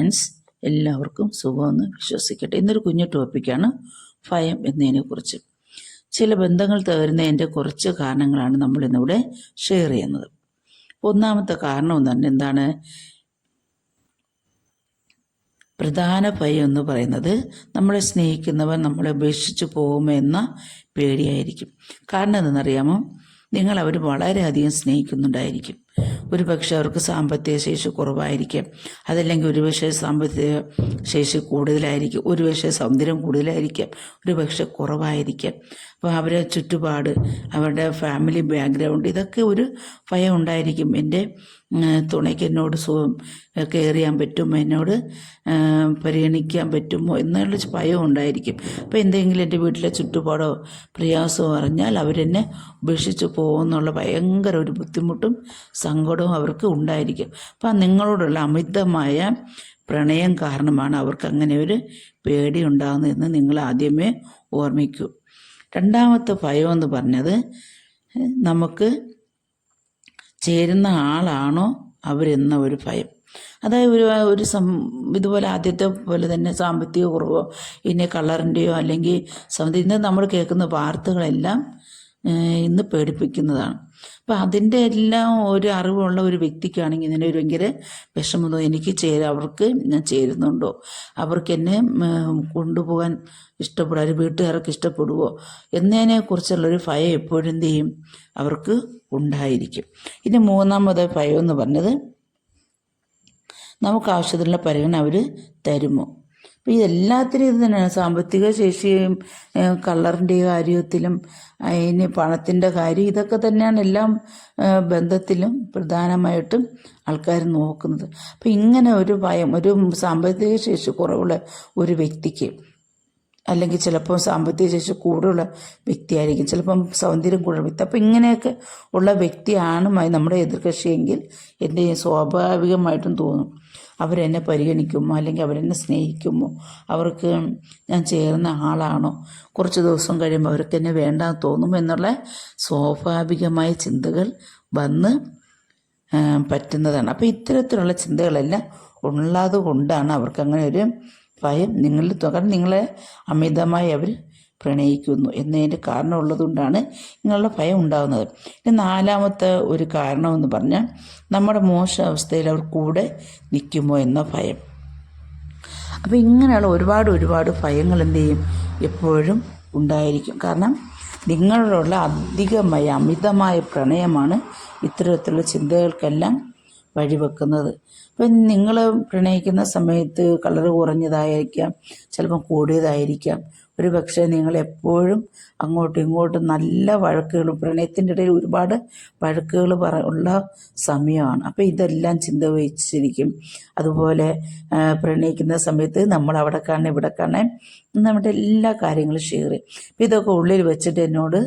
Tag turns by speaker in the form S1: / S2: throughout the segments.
S1: Friends എല്ലാവർക്കും സുഖമെന്ന് വിശ്വസിക്കട്ടെ. ഇന്നൊരു കുഞ്ഞു ടോപ്പിക്കാണ് ഭയം എന്നതിനെക്കുറിച്ച്. ചില ബന്ധങ്ങൾ തകരുന്നതിന്റെ കുറച്ച് കാരണങ്ങളാണ് നമ്മൾ ഇന്നിവിടെ ഷെയർ ചെയ്യുന്നത്. ഒന്നാമത്തെ കാരണം തന്നെ എന്താണ്? പ്രധാന ഭയം എന്ന് പറയുന്നത് നമ്മളെ സ്നേഹിക്കുന്നവർ നമ്മളെ ഉപേക്ഷിച്ച് പോകുമോ എന്ന പേടിയായിരിക്കും. കാരണം എന്തെന്നറിയാമോ? നിങ്ങൾ അവർ വളരെയധികം സ്നേഹിക്കുന്നുണ്ടായിരിക്കും. ഒരു പക്ഷെ അവർക്ക് സാമ്പത്തിക ശേഷി കുറവായിരിക്കും. അതല്ലെങ്കിൽ ഒരുപക്ഷെ സാമ്പത്തിക ശേഷി കൂടുതലായിരിക്കും. ഒരുപക്ഷെ സൗന്ദര്യം കൂടുതലായിരിക്കും. ഒരു പക്ഷെ കുറവായിരിക്കാം. അപ്പോൾ അവരെ ചുറ്റുപാട് അവരുടെ ഫാമിലി ബാക്ക്ഗ്രൗണ്ട് ഇതൊക്കെ ഒരു ഭയം ഉണ്ടായിരിക്കും. എന്റെ തുണയ്ക്ക് എന്നോട് സുഖം കെയർ ചെയ്യാൻ പറ്റുമോ? എന്നോട് പരിഗണിക്കാൻ പറ്റുമോ? എന്നുള്ള ഭയം ഉണ്ടായിരിക്കും. അപ്പോൾ എന്തെങ്കിലും എന്റെ വീട്ടിലെ ചുറ്റുപാടോ പ്രയാസമോ അറിഞ്ഞാൽ അവരെന്നെ ഉപേക്ഷിച്ച് പോകുമെന്നുള്ള ഭയങ്കര ഒരു ബുദ്ധിമുട്ടും സങ്കടവും അവർക്ക് ഉണ്ടായിരിക്കും. അപ്പം നിങ്ങളോടുള്ള അമിതമായ പ്രണയം കാരണമാണ് അവർക്ക് അങ്ങനെ ഒരു പേടി ഉണ്ടാകുന്നതെന്ന് നിങ്ങൾ ആദ്യമേ ഓർമ്മിക്കൂ. രണ്ടാമത്തെ ഭയം എന്ന് പറഞ്ഞത് നമുക്ക് ചേരുന്ന ആളാണോ അവരെന്ന ഒരു ഭയം. അതായത് ഒരു ഒരു സം ഇതുപോലെ ആദ്യത്തെ പോലെ തന്നെ സാമ്പത്തിക കുറവോ ഇനി കളറിന്റെയോ അല്ലെങ്കിൽ ഇന്ന് നമ്മൾ കേൾക്കുന്ന വാർത്തകളെല്ലാം ഇന്ന് പേടിപ്പിക്കുന്നതാണ്. അപ്പം അതിന്റെ എല്ലാം ഒരു അറിവുള്ള ഒരു വ്യക്തിക്കാണെങ്കിൽ ഇതിനെ ഒരു ഭയങ്കര വിഷമതോ എനിക്ക് ചേര അവർക്ക് ഞാൻ ചേരുന്നുണ്ടോ? അവർക്ക് എന്നെ കൊണ്ടുപോകാൻ ഇഷ്ടപ്പെടുക ഒരു വീട്ടുകാർക്ക് ഇഷ്ടപ്പെടുവോ? എന്നതിനെക്കുറിച്ചുള്ളൊരു ഭയം എപ്പോഴും ചെയ്യും? അവർക്ക് ഉണ്ടായിരിക്കും. ഇനി മൂന്നാമത് ഭയം എന്ന് പറഞ്ഞത് നമുക്ക് ആവശ്യത്തിനുള്ള പരിഗണന അവർ തരുമോ? അപ്പോൾ ഇതെല്ലാത്തിനും ഇത് തന്നെയാണ് സാമ്പത്തിക ശേഷിയും കളറിന്റെ കാര്യത്തിലും അതിന് പണത്തിന്റെ കാര്യം ഇതൊക്കെ തന്നെയാണ് എല്ലാം ബന്ധത്തിലും പ്രധാനമായിട്ടും ആൾക്കാർ നോക്കുന്നത്. അപ്പോൾ ഇങ്ങനെ ഒരു ഭയം ഒരു സാമ്പത്തിക ശേഷി കുറവുള്ള ഒരു വ്യക്തിക്ക് അല്ലെങ്കിൽ ചിലപ്പോൾ സാമ്പത്തിക ശേഷി കൂടുതലുള്ള വ്യക്തിയായിരിക്കും ചിലപ്പം സൗന്ദര്യം കൂടുതൽ വ്യക്തി. അപ്പം ഇങ്ങനെയൊക്കെ ഉള്ള വ്യക്തിയാണ് നമ്മുടെ എതിർകക്ഷിയെങ്കിൽ എന്റെ സ്വാഭാവികമായിട്ടും തോന്നും. അവരെന്നെ പരിഗണിക്കുമോ? അല്ലെങ്കിൽ അവരെന്നെ സ്നേഹിക്കുമോ? അവർക്ക് ഞാൻ ചേർന്ന ആളാണോ? കുറച്ച് ദിവസം കഴിയുമ്പോൾ അവർക്ക് എന്നെ വേണ്ടാന്ന് തോന്നും എന്നുള്ള സ്വാഭാവികമായ ചിന്തകൾ വന്ന് പറ്റുന്നതാണ്. അപ്പോൾ ഇത്തരത്തിലുള്ള ചിന്തകളെല്ലാം ഉള്ളത് കൊണ്ടാണ് അവർക്ക് അങ്ങനെ ഒരു ഭയം നിങ്ങളിൽ കാരണം നിങ്ങളെ അമിതമായി അവർ പ്രണയിക്കുന്നു എന്നതിന്റെ കാരണം ഉള്ളതുകൊണ്ടാണ് ഇങ്ങനെയുള്ള ഭയം ഉണ്ടാകുന്നത്. ഇനി നാലാമത്തെ ഒരു കാരണമെന്ന് പറഞ്ഞാൽ നമ്മുടെ മോശം അവസ്ഥയിൽ അവർ കൂടെ നിൽക്കുമോ എന്ന ഭയം. അപ്പോൾ ഇങ്ങനെയുള്ള ഒരുപാട് ഒരുപാട് ഭയങ്ങൾ എന്ത് ചെയ്യും? എപ്പോഴും ഉണ്ടായിരിക്കും. കാരണം നിങ്ങളോടുള്ള അധികമായ അമിതമായ പ്രണയമാണ് ഇത്തരത്തിലുള്ള ചിന്തകൾക്കെല്ലാം വഴിവെക്കുന്നത്. അപ്പം നിങ്ങൾ പ്രണയിക്കുന്ന സമയത്ത് കളർ കുറഞ്ഞതായിരിക്കാം ചിലപ്പം കൂടിയതായിരിക്കാം ഒരു പക്ഷേ നിങ്ങൾ എപ്പോഴും അങ്ങോട്ടും ഇങ്ങോട്ടും നല്ല വഴക്കുകളും പ്രണയത്തിന്റെ ഇടയിൽ ഒരുപാട് വഴക്കുകൾ പറ ഉള്ള സമയമാണ്. അപ്പോൾ ഇതെല്ലാം ചിന്ത വഹിച്ചിരിക്കും അതുപോലെ പ്രണയിക്കുന്ന സമയത്ത് നമ്മൾ അവിടെ കാണണം ഇവിടെ കാണാൻ നമ്മുടെ എല്ലാ കാര്യങ്ങളും ഷെയർ ചെയ്യും. അപ്പോൾ ഇതൊക്കെ ഉള്ളിൽ വെച്ചിട്ട് എന്നോട്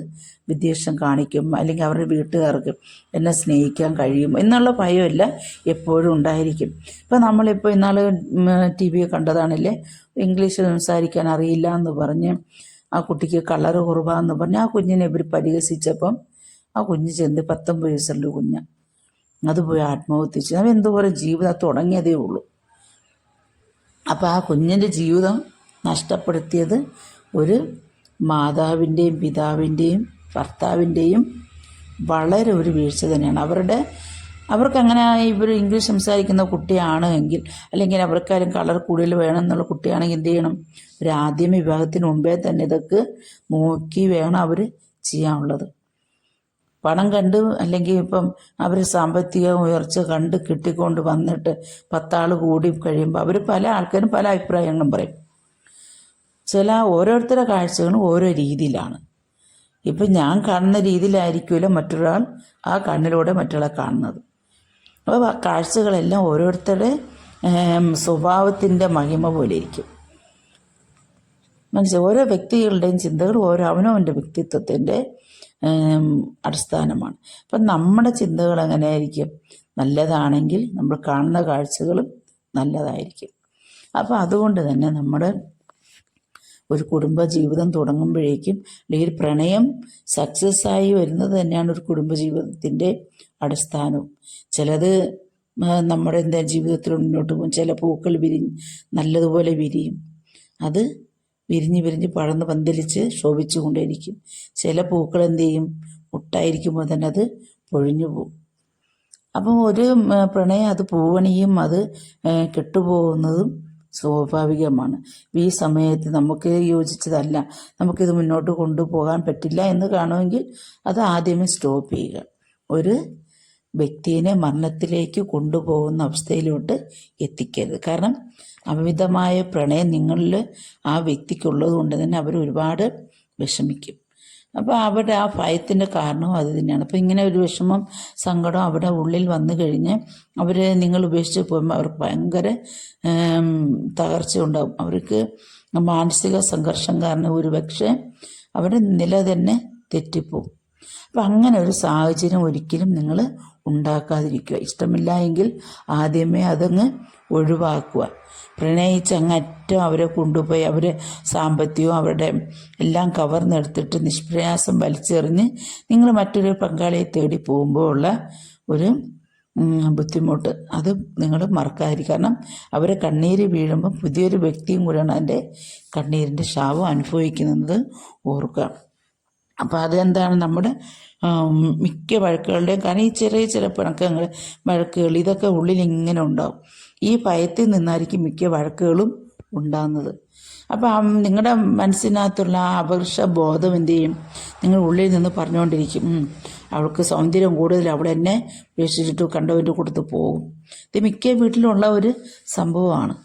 S1: വിദ്വേഷം കാണിക്കും അല്ലെങ്കിൽ അവരുടെ വീട്ടുകാർക്ക് എന്നെ സ്നേഹിക്കാൻ കഴിയും എന്നുള്ള ഭയമല്ല എപ്പോഴും ഉണ്ടായിരിക്കും. ഇപ്പോൾ നമ്മളിപ്പോൾ ഇന്നാൾ ടി വി കണ്ടതാണല്ലേ? ഇംഗ്ലീഷ് സംസാരിക്കാൻ അറിയില്ല എന്ന് പറഞ്ഞ് ആ കുട്ടിക്ക് കളർ കുറവാന്ന് പറഞ്ഞ് ആ കുഞ്ഞിനെ ഇവർ പരിഹസിച്ചപ്പം ആ കുഞ്ഞ് ചെന്ന് പത്തൊമ്പത് വയസ്സുള്ള കുഞ്ഞ്. അത് പോയി ആത്മഹത്യ ചെയ്തു അവൻ ജീവിതം തുടങ്ങിയതേ ഉള്ളൂ. അപ്പോൾ ആ കുഞ്ഞിന്റെ ജീവിതം നഷ്ടപ്പെടുത്തിയത് ഒരു മാതാവിന്റെയും പിതാവിന്റെയും ഭർത്താവിന്റെയും വളരെ ഒരു വീഴ്ച തന്നെയാണ്. അവരുടെ അവർക്ക് അങ്ങനെ ഇവർ ഇംഗ്ലീഷ് സംസാരിക്കുന്ന കുട്ടിയാണ് എങ്കിൽ അല്ലെങ്കിൽ അവർക്കാരും കളർ കൂടുതൽ വേണം എന്നുള്ള കുട്ടിയാണെങ്കിൽ എന്ത് ചെയ്യണം? ഒരു ആദ്യം വിവാഹത്തിന് മുമ്പേ തന്നെ ഇതൊക്കെ നോക്കി വേണം അവർ ചെയ്യാനുള്ളത്. പണം കണ്ട് അല്ലെങ്കിൽ ഇപ്പം അവർ സാമ്പത്തിക ഉയർച്ച കണ്ട് കിട്ടിക്കൊണ്ട് വന്നിട്ട് പത്താൾ കൂടി കഴിയുമ്പോൾ അവർ പല ആൾക്കാരും പല അഭിപ്രായങ്ങളും പറയും. ചില ഓരോരുത്തരുടെ കാഴ്ചകളും ഓരോ രീതിയിലാണ്. ഇപ്പം ഞാൻ കാണുന്ന രീതിയിലായിരിക്കുമല്ലോ മറ്റൊരാൾ ആ കണ്ണിലൂടെ മറ്റൊരാളെ കാണുന്നത്. അപ്പോൾ കാഴ്ചകളെല്ലാം ഓരോരുത്തരുടെ സ്വഭാവത്തിന്റെ മഹിമ പോലെ ഇരിക്കും. മനസ്സിലായി? ഓരോ വ്യക്തികളുടെയും ചിന്തകൾ ഓരോ അവനവന്റെ വ്യക്തിത്വത്തിന്റെ അടിസ്ഥാനമാണ്. അപ്പം നമ്മുടെ ചിന്തകൾ എങ്ങനെയായിരിക്കും നല്ലതാണെങ്കിൽ നമ്മൾ കാണുന്ന കാഴ്ചകളും നല്ലതായിരിക്കും. അപ്പോൾ അതുകൊണ്ട് തന്നെ നമ്മുടെ ഒരു കുടുംബ ജീവിതം തുടങ്ങുമ്പോഴേക്കും അല്ലെങ്കിൽ പ്രണയം സക്സസ് ആയി വരുന്നത് തന്നെയാണ് ഒരു കുടുംബ ജീവിതത്തിന്റെ അടിസ്ഥാനവും. ചിലത് നമ്മുടെ എന്താ ജീവിതത്തിൽ മുന്നോട്ട് പോകും. ചില പൂക്കൾ വിരിഞ്ഞ് നല്ലതുപോലെ വിരിയും. അത് വിരിഞ്ഞ് വിരിഞ്ഞ് പടർന്ന് പന്തലിച്ച് ശോഭിച്ചു കൊണ്ടേയിരിക്കും. ചില പൂക്കൾ എന്ത് ചെയ്യും? മുട്ടായിരിക്കുമ്പോൾ തന്നെ അത് പൊഴിഞ്ഞു പോകും. അപ്പം ഒരു പ്രണയം അത് പൂവണിയും അത് കെട്ടുപോകുന്നതും സ്വാഭാവികമാണ്. ഈ സമയത്ത് നമുക്ക് യോജിച്ചതല്ല. നമുക്കിത് മുന്നോട്ട് കൊണ്ടുപോകാൻ പറ്റില്ല എന്ന് കാണുമെങ്കിൽ അത് ആദ്യമേ സ്റ്റോപ്പ് ചെയ്യുക. ഒരു വ്യക്തിയെ മരണത്തിലേക്ക് കൊണ്ടുപോകുന്ന അവസ്ഥയിലോട്ട് എത്തിക്കരുത്. കാരണം അമിതമായ പ്രണയം നിങ്ങളിൽ ആ വ്യക്തിക്കുള്ളത് കൊണ്ട് തന്നെ അവർ ഒരുപാട് വിഷമിക്കും. അപ്പോൾ അവിടെ ആ ഭയത്തിന്റെ കാരണവും അത് തന്നെയാണ്. അപ്പോൾ ഇങ്ങനെ ഒരു വിഷമം സങ്കടം അവിടെ ഉള്ളിൽ വന്നു കഴിഞ്ഞ് അവർ നിങ്ങൾ ഉപേക്ഷിച്ച് പോകുമ്പോൾ അവർക്ക് ഭയങ്കര തകർച്ച ഉണ്ടാകും അവർക്ക് മാനസിക സംഘർഷം കാരണം ഒരുപക്ഷെ അവരുടെ നില തന്നെ തെറ്റിപ്പോകും അപ്പം അങ്ങനെ ഒരു സാഹചര്യം ഒരിക്കലും നിങ്ങൾ ഉണ്ടാക്കാതിരിക്കുക. ഇഷ്ടമില്ല എങ്കിൽ ആദ്യമേ അതങ്ങ് ഒഴിവാക്കുക. പ്രണയിച്ച് അങ്ങറ്റം അവരെ കൊണ്ടുപോയി അവരെ സാമ്പത്തികവും അവരുടെ എല്ലാം കവർന്നെടുത്തിട്ട് നിഷ്പ്രയാസം വലിച്ചെറിഞ്ഞ് നിങ്ങൾ മറ്റൊരു പങ്കാളിയെ തേടി പോകുമ്പോൾ ഉള്ള ഒരു ബുദ്ധിമുട്ട്. അത് നിങ്ങൾ മറക്കാതിരിക്കും കാരണം അവരെ കണ്ണീര് വീഴുമ്പോൾ പുതിയൊരു വ്യക്തിയും കൂടെയാണ് അതിന്റെ കണ്ണീരിന്റെ ശാപം അനുഭവിക്കുന്നത് ഓർക്കുക. അപ്പോൾ അതെന്താണ് നമ്മുടെ മിക്ക വഴക്കുകളുടെയും കാരണം ഈ ചെറിയ ചില പിണക്കങ്ങൾ വഴക്കുകൾ ഇതൊക്കെ ഉള്ളിൽ ഇങ്ങനെ ഉണ്ടാവും. ഈ ഭയത്തിൽ നിന്നായിരിക്കും മിക്ക വഴക്കുകളും ഉണ്ടാകുന്നത്. അപ്പം നിങ്ങളുടെ മനസ്സിനകത്തുള്ള അപകർഷ ബോധം എന്ത് ചെയ്യും? നിങ്ങൾ ഉള്ളിൽ നിന്ന് പറഞ്ഞുകൊണ്ടിരിക്കും "ഉം, അവൾക്ക് സൗന്ദര്യം കൂടുതൽ അവൾ എന്നെ ഉപേക്ഷിച്ചിട്ട് കണ്ടവന്റെ കൊടുത്ത് പോകും. ഇത് മിക്ക വീട്ടിലുള്ള ഒരു സംഭവമാണ്.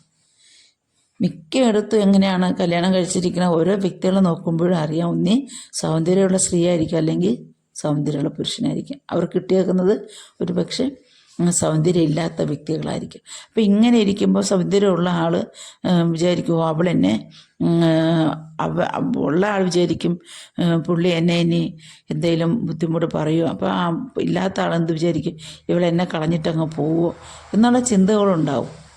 S1: മിക്കയിടത്തും എങ്ങനെയാണ് കല്യാണം കഴിച്ചിരിക്കുന്ന ഓരോ വ്യക്തികളെ നോക്കുമ്പോഴും അറിയാം. ഒന്നി സൗന്ദര്യമുള്ള സ്ത്രീയായിരിക്കും അല്ലെങ്കിൽ സൗന്ദര്യമുള്ള പുരുഷനായിരിക്കും. അവർ കിട്ടിയേക്കുന്നത് ഒരു പക്ഷേ സൗന്ദര്യം ഇല്ലാത്ത വ്യക്തികളായിരിക്കും. അപ്പം ഇങ്ങനെ ഇരിക്കുമ്പോൾ സൗന്ദര്യമുള്ള ആൾ വിചാരിക്കുമോ അവൾ എന്നെ അവ ഉള്ള ആൾ വിചാരിക്കും പുള്ളി എന്നെ ഇനി എന്തെങ്കിലും ബുദ്ധിമുട്ട് പറയുമോ അപ്പോൾ ആ ഇല്ലാത്ത ആളെന്ത് വിചാരിക്കും ഇവളെന്നെ കളഞ്ഞിട്ടങ്ങ് പോവോ എന്നുള്ള ചിന്തകളുണ്ടാവും.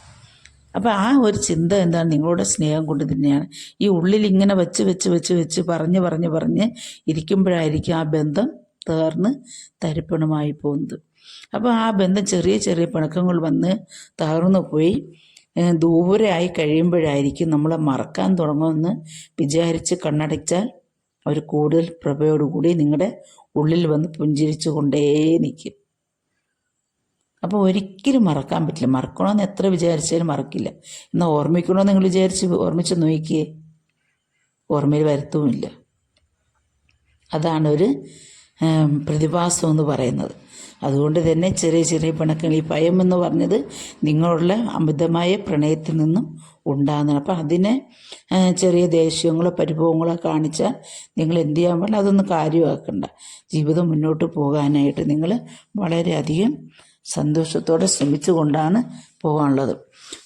S1: അപ്പോൾ ആ ഒരു ചിന്ത എന്താണ്? നിങ്ങളുടെ സ്നേഹം കൊണ്ട് തന്നെയാണ്. ഈ ഉള്ളിൽ ഇങ്ങനെ വെച്ച് വെച്ച് വെച്ച് വെച്ച് പറഞ്ഞ് പറഞ്ഞ് പറഞ്ഞ് ഇരിക്കുമ്പോഴായിരിക്കും ആ ബന്ധം തകർന്ന് തരിപ്പണമായി പോകുന്നത്. അപ്പോൾ ആ ബന്ധം ചെറിയ ചെറിയ പിണക്കങ്ങൾ വന്ന് തകർന്നു പോയി. ദൂരെ കഴിയുമ്പോഴായിരിക്കും നമ്മളെ മറക്കാൻ തുടങ്ങുമെന്ന് വിചാരിച്ച് കണ്ണടച്ചാൽ അവർ കൂടുതൽ പ്രഭയോടുകൂടി നിങ്ങളുടെ ഉള്ളിൽ വന്ന് പുഞ്ചിരിച്ചു കൊണ്ടേ നിൽക്കും. അപ്പോൾ ഒരിക്കലും മറക്കാൻ പറ്റില്ല. മറക്കണമെന്ന് എത്ര വിചാരിച്ചാലും മറക്കില്ല. എന്നാൽ ഓർമ്മിക്കണമെന്ന് നിങ്ങൾ വിചാരിച്ച് ഓർമ്മിച്ച് നോക്കിയേ. ഓർമ്മയിൽ വരുത്തുമില്ല. അതാണ് ഒരു പ്രതിഭാസം എന്ന് പറയുന്നത്. അതുകൊണ്ട് തന്നെ ചെറിയ ചെറിയ പിണക്കങ്ങൾ ഈ ഭയം എന്ന് പറഞ്ഞത് നിങ്ങളുള്ള അമിതമായ പ്രണയത്തിൽ നിന്നും ഉണ്ടാകുന്നതാണ്. അപ്പം അതിനെ ചെറിയ ദേഷ്യങ്ങളോ പരിഭവങ്ങളോ കാണിച്ചാൽ നിങ്ങൾ എന്ത് ചെയ്യാൻ പാടില്ല അതൊന്നും കാര്യമാക്കണ്ട. ജീവിതം മുന്നോട്ട് പോകാനായിട്ട് നിങ്ങൾ വളരെയധികം സന്തോഷത്തോടെ ശ്രമിച്ചുകൊണ്ടാണ് പോകാനുള്ളത്.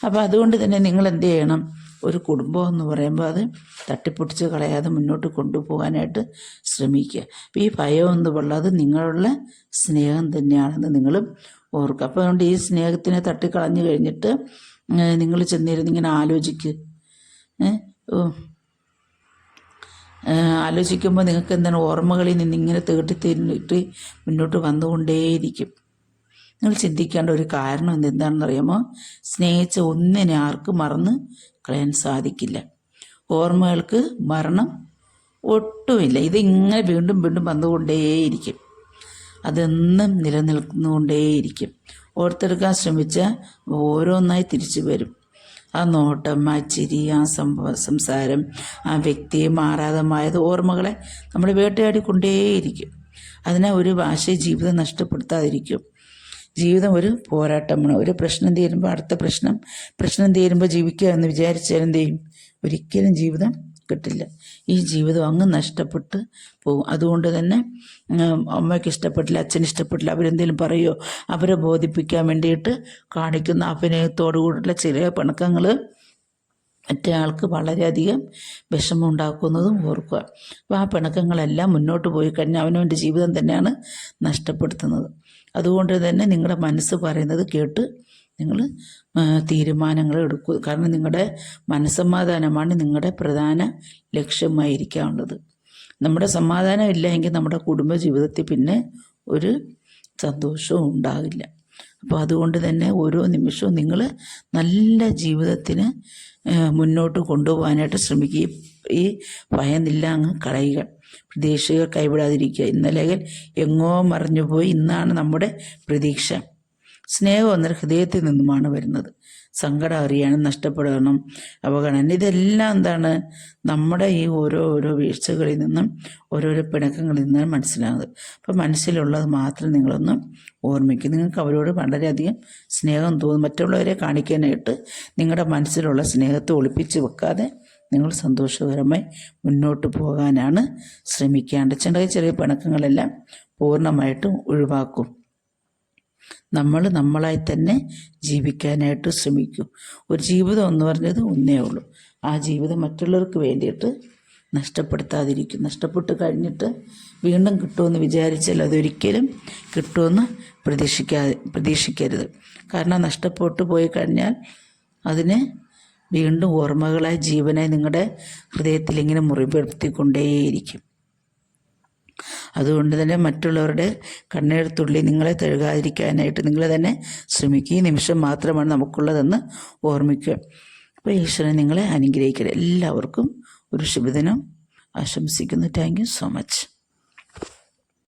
S1: അപ്പോൾ അതുകൊണ്ട് തന്നെ നിങ്ങൾ എന്ത് ചെയ്യണം? ഒരു കുടുംബം എന്ന് പറയുമ്പോൾ അത് തട്ടിപ്പൊട്ടിച്ച് കളയാതെ മുന്നോട്ട് കൊണ്ടുപോകാനായിട്ട് ശ്രമിക്കുക. അപ്പോൾ ഈ ഭയം എന്ന് പറയുന്നത് നിങ്ങളുള്ള സ്നേഹം തന്നെയാണെന്ന് നിങ്ങളും ഓർക്കുക. അപ്പോൾ അതുകൊണ്ട് ഈ സ്നേഹത്തിനെ തട്ടിക്കളഞ്ഞു കഴിഞ്ഞിട്ട് നിങ്ങൾ ചെന്നിരുന്ന് ഇങ്ങനെ ആലോചിക്കുക ആലോചിക്കുമ്പോൾ നിങ്ങൾക്ക് എന്താണ് ഓർമ്മകളിൽ നിന്ന് ഇങ്ങനെ തേട്ടി തേന്നിട്ട് മുന്നോട്ട് വന്നുകൊണ്ടേയിരിക്കും. നിങ്ങൾ ചിന്തിക്കേണ്ട ഒരു കാരണം എന്ത് എന്താണെന്ന് അറിയാമോ സ്നേഹിച്ച ഒന്നിനെ ആർക്കും മറന്ന് കളയാൻ സാധിക്കില്ല. ഓർമ്മകൾക്ക് മരണം ഒട്ടുമില്ല. ഇതിങ്ങനെ വീണ്ടും വീണ്ടും വന്നുകൊണ്ടേയിരിക്കും. അതെന്നും നിലനിൽക്കുന്നുകൊണ്ടേയിരിക്കും ഓർത്തെടുക്കാൻ ശ്രമിച്ച ഓരോന്നായി തിരിച്ചു വരും. ആ നോട്ടം ആ ചിരി ആ സംസാരം ആ വ്യക്തിയെ മാറാതമായത് ഓർമ്മകളെ നമ്മൾ വേട്ടയാടിക്കൊണ്ടേയിരിക്കും. അതിനെ ഒരു ഭാഷ ജീവിതം നഷ്ടപ്പെടുത്താതിരിക്കും. ജീവിതം ഒരു പോരാട്ടമാണ്. ഒരു പ്രശ്നം തീരുമ്പോൾ അടുത്ത പ്രശ്നം പ്രശ്നം തീരുമ്പോൾ ജീവിക്കുക എന്ന് വിചാരിച്ചാൽ എന്ത് ചെയ്യും ഒരിക്കലും ജീവിതം കിട്ടില്ല. ഈ ജീവിതം അങ്ങ് നഷ്ടപ്പെട്ട് പോകും. അതുകൊണ്ട് തന്നെ അമ്മയ്ക്ക് ഇഷ്ടപ്പെട്ടില്ല അച്ഛന് ഇഷ്ടപ്പെട്ടില്ല അവരെന്തെങ്കിലും പറയുമോ അവരെ ബോധിപ്പിക്കാൻ വേണ്ടിയിട്ട് കാണിക്കുന്ന അഭിനയത്തോടു കൂടിയുള്ള ചില പിണക്കങ്ങൾ മറ്റേ ആൾക്ക് വളരെയധികം വിഷമം ഉണ്ടാക്കുന്നതും ഓർക്കുക. അപ്പോൾ ആ പിണക്കങ്ങളെല്ലാം മുന്നോട്ട് പോയി കഴിഞ്ഞാൽ അവനവന്റെ ജീവിതം തന്നെയാണ് നഷ്ടപ്പെടുത്തുന്നത്. അതുകൊണ്ട് തന്നെ നിങ്ങളുടെ മനസ്സ് പറയുന്നത് കേട്ട് നിങ്ങൾ തീരുമാനങ്ങൾ എടുക്കുക കാരണം നിങ്ങളുടെ മനസ്സമാധാനമാണ് നിങ്ങളുടെ പ്രധാന ലക്ഷ്യമായിരിക്കാനുള്ളത്. നമ്മുടെ സമാധാനം ഇല്ല എങ്കിൽ നമ്മുടെ കുടുംബ ജീവിതത്തിൽ പിന്നെ ഒരു സന്തോഷവും ഉണ്ടാകില്ല. അപ്പോൾ അതുകൊണ്ട് തന്നെ ഓരോ നിമിഷവും നിങ്ങൾ നല്ല ജീവിതത്തിന് മുന്നോട്ട് കൊണ്ടുപോകാനായിട്ട് ശ്രമിക്കുക. ഈ ഭയന്നില്ല അങ്ങ് കളയുക. പ്രതീക്ഷകൾ കൈവിടാതിരിക്കുക. ഇന്നലെ എങ്ങോ മറഞ്ഞുപോയി. ഇന്നാണ് നമ്മുടെ പ്രതീക്ഷ. സ്നേഹം എന്നൊരു ഹൃദയത്തിൽ നിന്നുമാണ് വരുന്നത്. സങ്കടം അറിയാനും നഷ്ടപ്പെടാനും അവഗണന. ഇതെല്ലാം എന്താണ് നമ്മുടെ ഈ ഓരോ ഓരോ വീഴ്ചകളിൽ നിന്നും ഓരോരോ പിണക്കങ്ങളിൽ നിന്നാണ് മനസ്സിലാകുന്നത്. അപ്പം മനസ്സിലുള്ളത് മാത്രം നിങ്ങളൊന്ന് ഓർമ്മിക്കും നിങ്ങൾക്ക് അവരോട് വളരെയധികം സ്നേഹം തോന്നും. മറ്റുള്ളവരെ കാണിക്കാനായിട്ട് നിങ്ങളുടെ മനസ്സിലുള്ള സ്നേഹത്തെ ഒളിപ്പിച്ച് വെക്കാതെ നിങ്ങൾ സന്തോഷകരമായി മുന്നോട്ട് പോകാനാണ് ശ്രമിക്കേണ്ടത്. ചെറിയ ചെറിയ പിണക്കങ്ങളെല്ലാം പൂർണമായിട്ടും ഒഴിവാക്കും. നമ്മൾ നമ്മളായി തന്നെ ജീവിക്കാനായിട്ട് ശ്രമിക്കും. ഒരു ജീവിതം എന്ന് പറഞ്ഞത് ഒന്നേ ഉള്ളൂ. ആ ജീവിതം മറ്റുള്ളവർക്ക് വേണ്ടിയിട്ട് നഷ്ടപ്പെടുത്താതിരിക്കും. നഷ്ടപ്പെട്ട് കഴിഞ്ഞിട്ട് വീണ്ടും കിട്ടുമെന്ന് വിചാരിച്ചാൽ അതൊരിക്കലും കിട്ടുമെന്ന് പ്രതീക്ഷിക്കാതെ പ്രതീക്ഷിക്കരുത്. കാരണം നഷ്ടപ്പെട്ടു പോയി കഴിഞ്ഞാൽ അതിന് വീണ്ടും ഓർമ്മകളായി ജീവനായി നിങ്ങളുടെ ഹൃദയത്തിൽ ഇങ്ങനെ മുറിപ്പെടുത്തിക്കൊണ്ടേയിരിക്കും അതുകൊണ്ട് തന്നെ മറ്റുള്ളവരുടെ കണ്ണെഴുത്തുള്ളി നിങ്ങളെ തഴുകാതിരിക്കാനായിട്ട് നിങ്ങൾ തന്നെ ശ്രമിക്കുക. ഈ നിമിഷം മാത്രമാണ് നമുക്കുള്ളതെന്ന് ഓർമ്മിക്കുക. അപ്പോൾ ഈശ്വരൻ നിങ്ങളെ അനുഗ്രഹിക്കട്ടെ. എല്ലാവർക്കും ഒരു ശുഭദിനം. ആശംസിക്കുന്നു. Thank you so much